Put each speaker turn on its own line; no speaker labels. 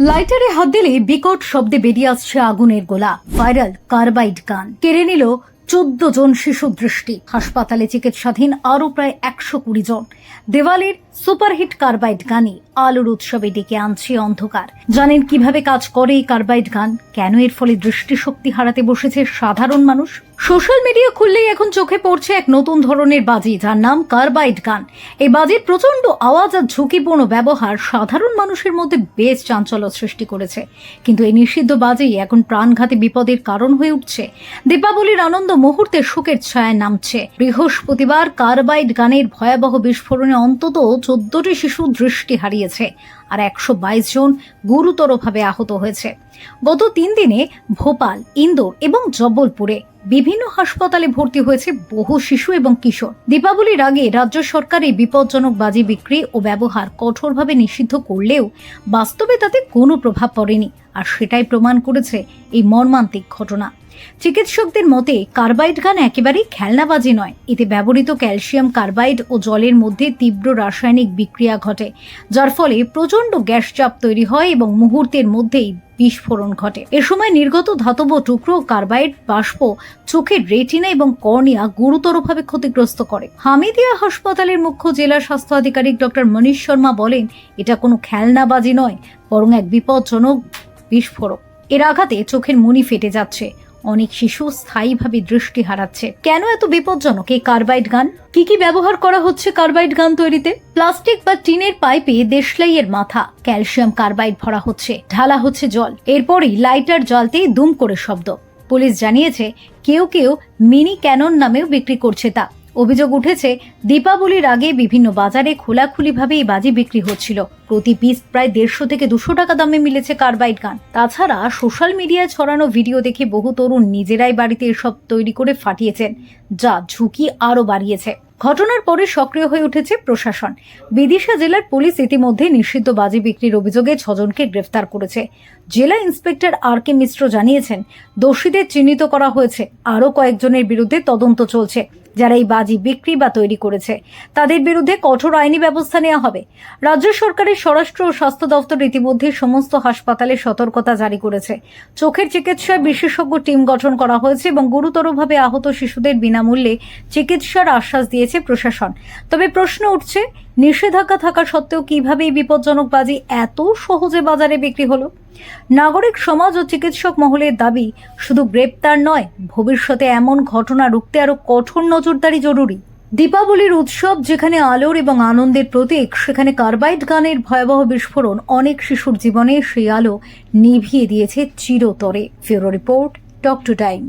লাইটারে হাত দিলে বিকট শব্দে বেরিয়ে আসছে আগুনের গোলা। ভাইরাল কার্বাইড গান। কেড়ে নিল চোদ্দ জন শিশু দৃষ্টি। হাসপাতালে চিকিৎসাধীন আরও প্রায় একশো কুড়ি জন। দেওয়ালের সুপারহিট কার্বাইড গানই আলোর উৎসবে ডেকে আনছে অন্ধকার। জানেন কীভাবে কাজ করে এই কার্বাইড গান? কেন এর ফলে দৃষ্টিশক্তি হারাতে বসেছে সাধারণ মানুষ? সোশ্যাল মিডিয়া খুললেই এখন চোখে পড়ছে এক নতুন ধরনের বাজি, যার নাম কার্বাইড গান। এই বাজির প্রচণ্ড আওয়াজ আর ঝুঁকিপূর্ণ ব্যবহার সাধারণ মানুষের মধ্যে বেশ চাঞ্চল্য সৃষ্টি করেছে। কিন্তু এই নিষিদ্ধ বাজি এখন প্রাণঘাতী বিপদের কারণ হয়ে উঠছে। দীপাবলির আনন্দ মুহূর্তে শোকের ছায়া নামছে। বৃহস্পতিবার কার্বাইড গানের ভয়াবহ বিস্ফোরণে অন্তত চোদ্দটি শিশু দৃষ্টি হারিয়েছে আর একশো বাইশ জন গুরুতরভাবে আহত হয়েছে। গত তিন দিনে ভোপাল, ইন্দোর এবং জব্বলপুরে বিভিন্ন হাসপাতালে ভর্তি হয়েছে বহু শিশু এবং কিশোর। দীপাবলির আগে রাজ্য সরকার এই বিপজ্জনক বাজি বিক্রি ও ব্যবহার কঠোরভাবে নিষিদ্ধ করলেও বাস্তবে তাতে কোনো প্রভাব পড়েনি, আর সেটাই প্রমাণ করেছে এই মর্মান্তিক ঘটনা। চিকিৎসকদের মতে, কার্বাইড গান একেবারেই খেলনাবাজি নয়। এতে ব্যবহৃত ক্যালসিয়াম কার্বাইড ও জলের মধ্যে তীব্র রাসায়নিক বিক্রিয়া ঘটে, যার ফলে প্রচণ্ড গ্যাস চাপ তৈরি হয় এবং মুহূর্তের মধ্যেই বিস্ফোরণ ঘটে। এ সময় নির্গত ধাতব টুকরো কার্বাইড, বাষ্প, চোখের রেটিনা এবং কর্নিয়া গুরুতরভাবে ক্ষতিগ্রস্ত করে। হামিদিয়া হাসপাতালের মুখ্য জেলা স্বাস্থ্য আধিকারিক ডক্টর মনীষ শর্মা বলেন, এটা কোনো খেলনাবাজি নয়, বরং এক বিপজ্জনক বিস্ফোরক। এর আঘাতে চোখের মনি ফেটে যাচ্ছে। অনেক শিশু স্থায়ীভাবে দৃষ্টি হারাচ্ছে। কেন এত বিপজ্জনক এই কার্বাইড গান? কি কি ব্যবহার করা হচ্ছে কার্বাইড গান তৈরিতে? প্লাস্টিক বা টিনের পাইপে দেশলাইয়ের মাথা, ক্যালসিয়াম কার্বাইড ভরা হচ্ছে, ঢালা হচ্ছে জল। এরপরই লাইটার জ্বালতেই দুম করে শব্দ। পুলিশ জানিয়েছে, কেউ কেউ মিনি ক্যানন নামেও বিক্রি করছে তা। অভিযোগ উঠেছে, দীপাবলির আগে বিভিন্ন বাজারে খোলাখুলিভাবে এই বাজি বিক্রি হচ্ছিল। প্রতি পিস প্রায় দেড়শো থেকে দুশো টাকা দামে মিলেছে কার্বাইড গান। তাছাড়া সোশ্যাল মিডিয়ায় ছড়ানো ভিডিও দেখে বহু তরুণ নিজেরাই বাড়িতে এসব তৈরি করে ফাটিয়েছেন, যা ঝুঁকি আরও বাড়িয়েছে। ঘটনার পরে সক্রিয় হয়ে উঠেছে প্রশাসন। বিদিশা জেলার পুলিশ ইতিমধ্যে নিষিদ্ধ বাজি বিক্রির অভিযোগে ছজনকে গ্রেফতার করেছে। জেলা ইন্সপেক্টর আর কে মিশ্র জানিয়েছেন, দোষীদের চিহ্নিত করা হয়েছে। আরও কয়েকজনের বিরুদ্ধে তদন্ত চলছে। যারা এই বাজি বিক্রি বা তৈরি করেছে, তাদের বিরুদ্ধে কঠোর আইনি ব্যবস্থা নেওয়া হবে। রাজ্য সরকারের স্বরাষ্ট্র ও স্বাস্থ্য দপ্তর ইতিমধ্যে সমস্ত হাসপাতালে সতর্কতা জারি করেছে। চোখের চিকিৎসায় বিশেষজ্ঞ টিম গঠন করা হয়েছে এবং গুরুতরভাবে আহত শিশুদের বিনামূল্যে চিকিৎসার আশ্বাস দিয়েছে প্রশাসন। তবে প্রশ্ন উঠছে নিষেধাজ্ঞা থাকা সত্ত্বেও কীভাবে এই বিপজ্জনক বাজি এত সহজে বাজারে বিক্রি হলো? নাগরিক সমাজ ও চিকিৎসক মহলের দাবি, শুধু গ্রেপ্তার নয়, ভবিষ্যতে এমন ঘটনা রুখতে আরও কঠোর নজরদারি জরুরি। দীপাবলির উৎসব যেখানে আলোর এবং আনন্দের প্রতীক, সেখানে কার্বাইড গানের ভয়াবহ বিস্ফোরণ অনেক শিশুর জীবনে সেই আলো নিভিয়ে দিয়েছে চিরতরে। ফিউরো রিপোর্ট টক টু টাইম